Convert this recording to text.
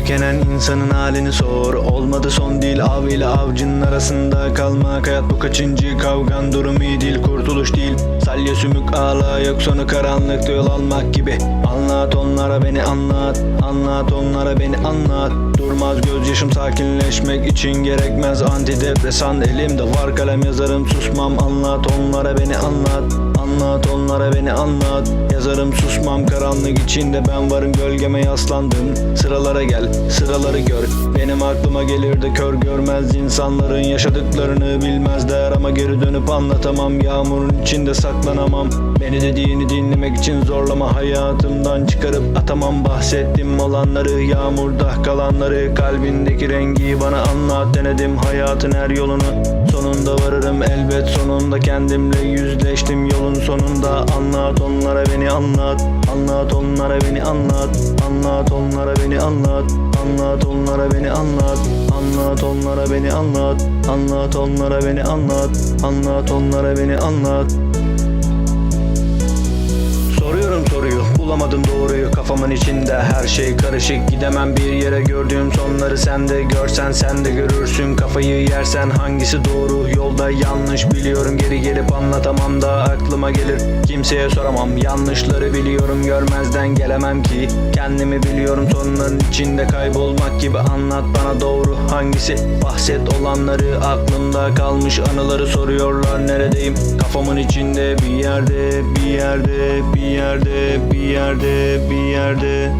Tükenen insanın halini sor. Olmadı son değil av ile avcının arasında kalmak. Hayat bu kaçıncı kavgan durum iyi değil kurtuluş değil. Salya sümük ağla yok sonu karanlıkta yol almak gibi. Anlat onlara beni anlat. Anlat onlara beni anlat. Durmaz gözyaşım sakinleşmek için gerekmez. Antidepresan elimde var. Kalem yazarım susmam. Anlat onlara beni anlat Anlat onlara beni anlat. Yazarım susmam karanlık içinde ben varım gölgeme yaslandım. Sıralara gel sıraları gör. Benim aklıma gelir de kör görmez insanların yaşadıklarını bilmezler Ama geri dönüp anlatamam. Yağmurun içinde saklanamam. Beni dediğini dinlemek için zorlama. Hayatımdan çıkarıp atamam. Bahsettim olanları yağmurda kalanları Kalbindeki rengi bana anlat. Denedim hayatın her yolunu. Sonunda varırım elbet sonunda kendimle yüzleştim yolun sonunda Anlat onlara beni anlat. Anlat onlara beni anlat. Anlat onlara beni anlat. Anlat onlara beni anlat. Anlat onlara beni anlat. Anlat onlara beni anlat. Anlat onlara beni anlat bulamadım doğruyu kafamın içinde. Her şey karışık gidemem bir yere. Gördüğüm sonları sen de görsen sen de görürsün. Kafayı yersen hangisi doğru? Yolda yanlış biliyorum geri gelip anlatamam da aklıma gelir. Kimseye soramam yanlışları biliyorum. Görmezden gelemem ki. Kendimi biliyorum sonların içinde kaybolmak gibi. Anlat bana doğru hangisi? Bahset olanları aklımda kalmış. Anıları soruyorlar neredeyim? Kafamın içinde bir yerde bir yerde bir yerde bir yerde bir yerde